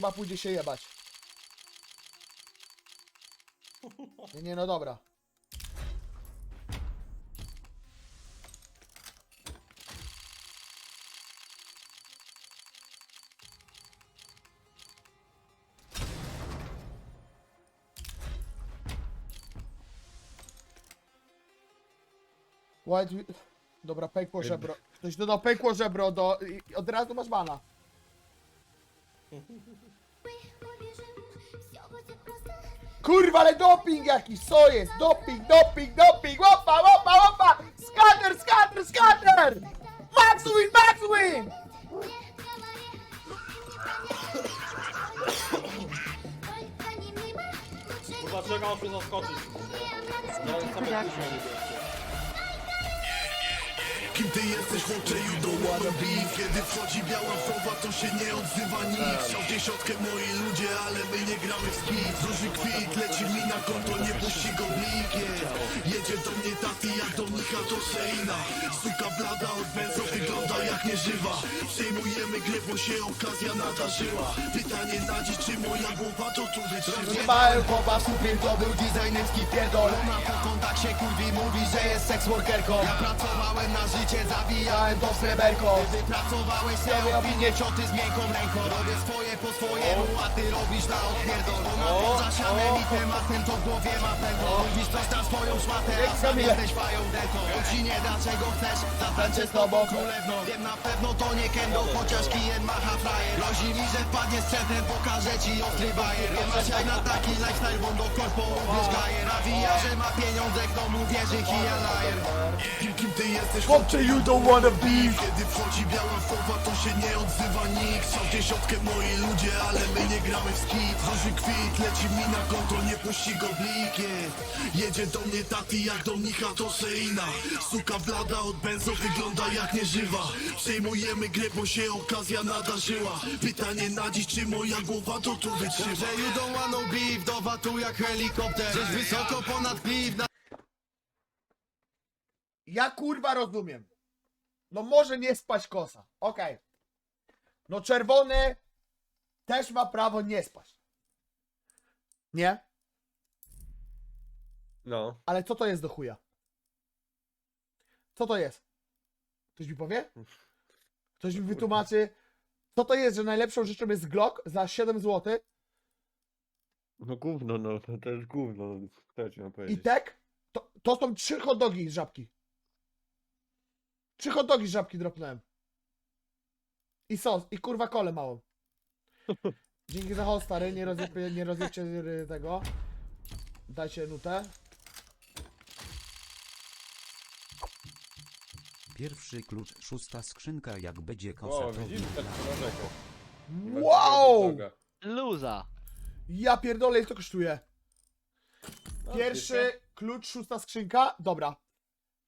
Chyba pójdzie się jebać. Nie, nie, no dobra. White... Dobra, pękło żebro. Ktoś dodał pękło żebro do... i od razu masz bana. Kurwa, ale doping jakiś, co jest? Doping, doping, doping, łopa, łopa, łopa! Skater, skater, skater! Max win, max win! Kurwa, czekam aż mnie zaskoczyć. No, same nie wiem. Kim ty jesteś, chłopcze, you be Kiedy wchodzi biała fowa, to się nie odzywa nikt Chciał dziesiątkę moi ludzie, ale my nie gramy w speed Róży kwit, leci mi na konto, nie puści go blikiem Jedzie do mnie tati, jak do Micha to Seina Suka blada od benzo, wygląda jak nieżywa. Przejmujemy grę, bo się okazja nadarzyła. Pytanie na dziś, czy moja głowa to tu wytrzyma Zjebałem chłopa, super, to był designerski pierdol. Ona po kontakcie kurwi mówi, że jest seks workerką. Ja pracowałem na życie, zabijałem to sreberko. Wypracowałeś sobie opinię cioty z miękką ręką. Robię swoje po swojemu, a ty robisz na odpierdol Ona poza sianem i tematem, to w głowie ma pętlo Mówisz coś na swoją szmatę, a sam jesteś fają delką On ci nie da czego chcesz, zatańczę z tobą królewną Wiem na pewno to nie kendo, chociaż kijem macha frajer Grozi mi, że wpadnie z przedtem, pokażę ci ostry bajer. Nie masz jak na taki lifestyle, bo do korpo uwierz gajer. Nawija, że ma pieniądze, kto mu wierzy, kija lajer You don't wanna be. kiedy wchodzi biała fowa, to się nie odzywa nikt. Chciał dziesiątkę moi ludzie, ale my nie gramy w skit. Róży kwit, leci mi na konto, nie puści go blikiem Jedzie do mnie tati, jak do mnicha to Seina. Suka blada od benzo, wygląda jak nieżywa. Przejmujemy grę, bo się okazja nadarzyła. Pytanie na dziś, czy moja głowa to tu wytrzyma? You don't dowa tu jak helikopter. Gdzieś wysoko ponad kliw, na Ja kurwa rozumiem. No może nie spać kosa. Okej. No czerwony też ma prawo nie spać. Nie? No. Ale co to jest do chuja? Co to jest? Ktoś mi powie? Ktoś mi wytłumaczy, co to jest, że najlepszą rzeczą jest Glock za 7 zł No gówno, no, to, to jest gówno, no, co ci mam i powiedzieć. tek? To, to są trzy hot dogi z żabki. Trzy hot dogi z żabki dropnąłem. I sos, i kurwa kole małą. Dzięki za host, stary, nie, rozjeb, nie rozjebcie tego. Dajcie nutę. Pierwszy klucz, szósta skrzynka, jak będzie kosa O, to widzisz, wina. tak narzekał. Wow! Luza. Ja pierdolę, ile to kosztuje. No, Pierwszy klucz, szósta skrzynka. Dobra.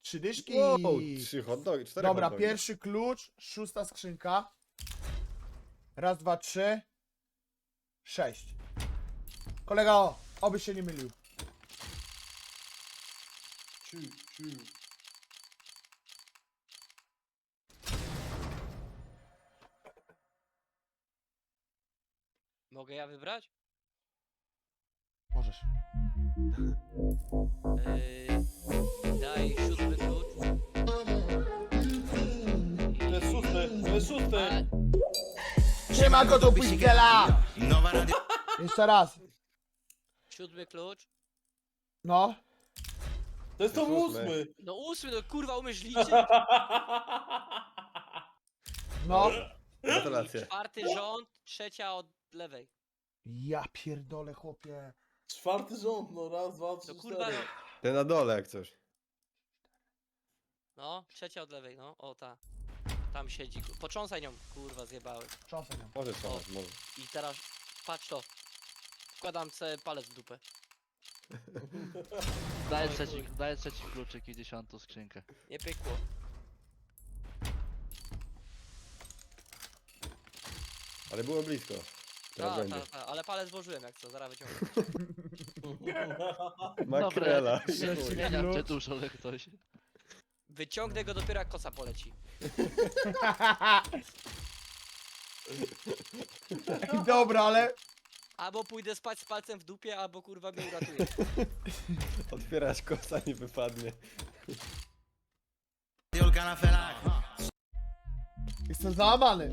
Trzy dyszki. Wow, trzy hot dogi, cztery Dobra, hot dogi. pierwszy klucz, szósta skrzynka. Raz, dwa, trzy. Sześć. Kolego, oby się nie mylił. Ciu, ciu. Mogę ja wybrać? Możesz. Yy, daj siódmy klucz. To jest szósty, to jest szósty. A, Siema go do Pizgela! Jeszcze raz. siódmy klucz. No. To jest to ósmy. No ósmy, no kurwa, umiesz liczyć? No. Gratulacje. Czwarty rząd, trzecia od lewej. Ja pierdolę, chłopie. Czwarty rząd, no raz, dwa, trzy, No kurwa, cztery. Ten na dole jak coś. no, trzecia od lewej, no, o ta. Tam siedzi, ku- potrząsaj nią, kurwa, zjebałeś. Cząsem ją. Może co, może. I teraz, patrz to. Wkładam sobie palec w dupę. Daję Oj, trzeci, daję trzeci kluczyk i dziesiątą skrzynkę. Nie pykło. Ale było blisko. Teraz Ta, będzie. ta, ta, ale palec włożyłem jak co, zaraz wyciągnę. Makrela. Zmieniam cię dużo, ale ktoś. Wyciągnę go dopiero jak kosa poleci. Ej, dobra, ale... Albo pójdę spać z palcem w dupie, albo kurwa mnie uratuje. Otwierać kosa nie wypadnie. Jolka na felach Jestem załamany.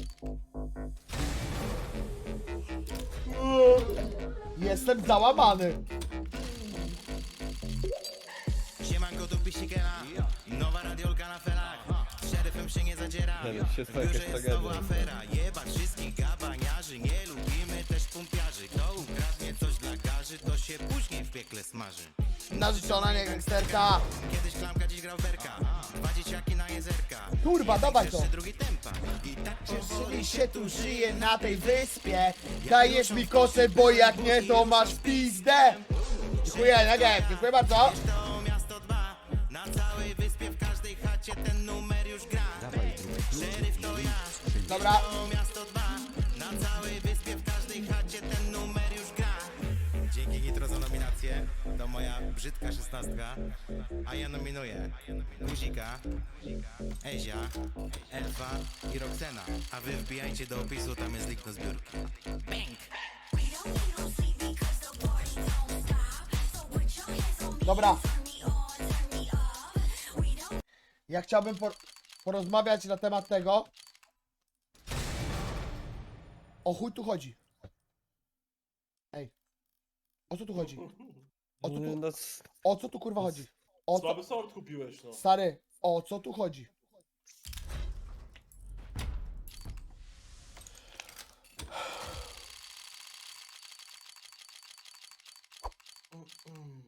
Jestem załamany. Tu Pisikela Nowa radiolka na felach szeryfem się nie zadziera się W biurze jest znowu tragedia. afera Jebać wszystkich gabaniarzy Nie lubimy też pumpiarzy Kto ukradnie coś dla garzy To się później w piekle smaży Narzeczona nie gangsterka. Kiedyś klamka, dziś grał berka Dwa dzieciaki na jezerka Kurwa, dawaj to. Jeszcze drugi tempa I tak Czyli się tu żyje na tej wyspie. Dajesz mi kosę, bo jak nie, to masz w pizdę. Dziękuję, Negev, dziękuję bardzo. to Dobra. To miasto dba Na całej wyspie, w każdej chacie ten numer już gra Dzięki Nitro za nominację To moja brzydka szesnastka A ja nominuję Guzika Ezia Elfa i Roxena A wy wbijajcie do opisu, tam jest link do zbiórki Dobra. Ja chciałbym por porozmawiać na temat tego. O chuj tu chodzi. Ej. O co tu chodzi? O co tu, No, o co tu kurwa chodzi? O co, Słaby sort kupiłeś, no. stary, o co tu chodzi?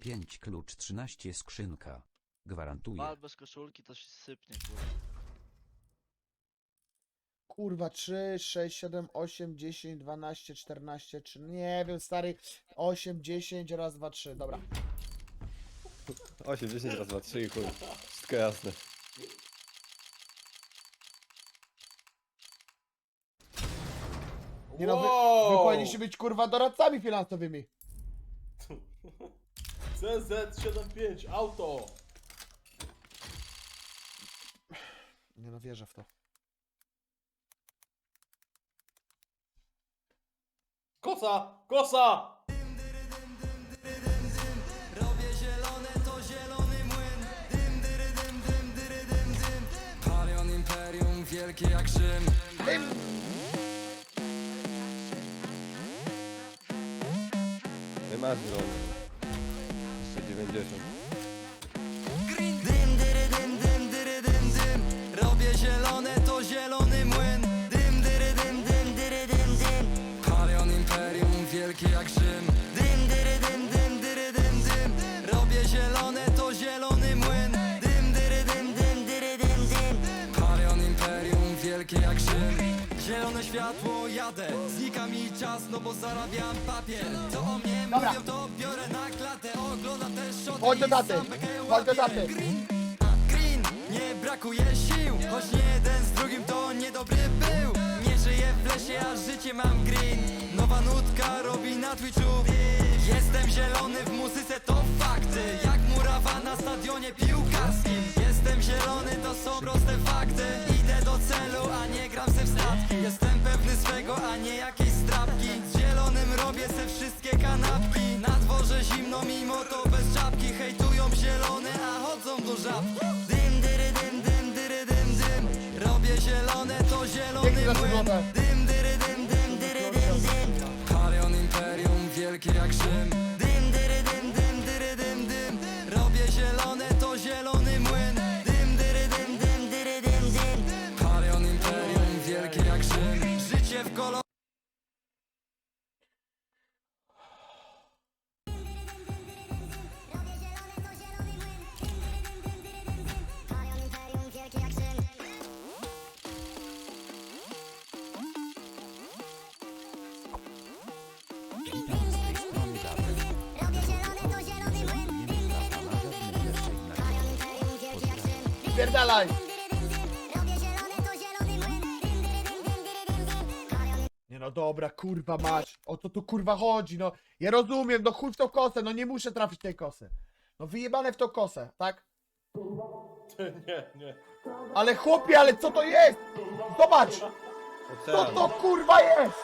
Pięć klucz 13 skrzynka. Gwarantuję. Bal bez koszulki to się sypnie, kurwa. Kurwa 3, 6, 7, 8, 10, 12, 14, 3. Nie wiem, stary. 8, 10, raz, 2, 3. Dobra. 8, 10 raz 2, 3 i chuj. Wszystko jasne. Nie no, wy, wy powinniście być kurwa doradcami finansowymi. CZ75, auto! Nie no, wierzę w to. Kosa! Kosa! Robię zielone, wielkie jak Rzym 190. światło, jadę. Znika mi czas, no bo zarabiam papier. Co o mnie Dobra. mówią, to biorę na klatę. Oglądam też shotę Chodź do i daty. sam bekę Chodź do łapię. daty. Green, green, nie brakuje sił. Choć nie jeden z drugim to niedobry był. Nie żyję w lesie, a życie mam green. Nowa nutka robi na Twitchu. Jestem zielony w muzyce, to fakty. Jak murawa na stadionie piłkarskim. Jestem zielony, to są proste fakty. Idę do celu, a nie gram se w statki Jestem pewny swego, a nie jakiejś strapki. Z zielonym robię se wszystkie kanapki. Na dworze zimno, mimo to bez czapki. Hejtują zielone, a chodzą do żabki Dym, dyry, dym, dym, dyry, dym, dym. Robię zielone, to zielony złotę. Nie no dobra, kurwa mać. O co tu kurwa chodzi, no. Ja rozumiem, no chuj w tą kosę, no nie muszę trafić tej kosy. No wyjebane w tą kosę, tak? Nie, nie. Ale chłopie, ale co to jest? Zobacz! Co to kurwa jest?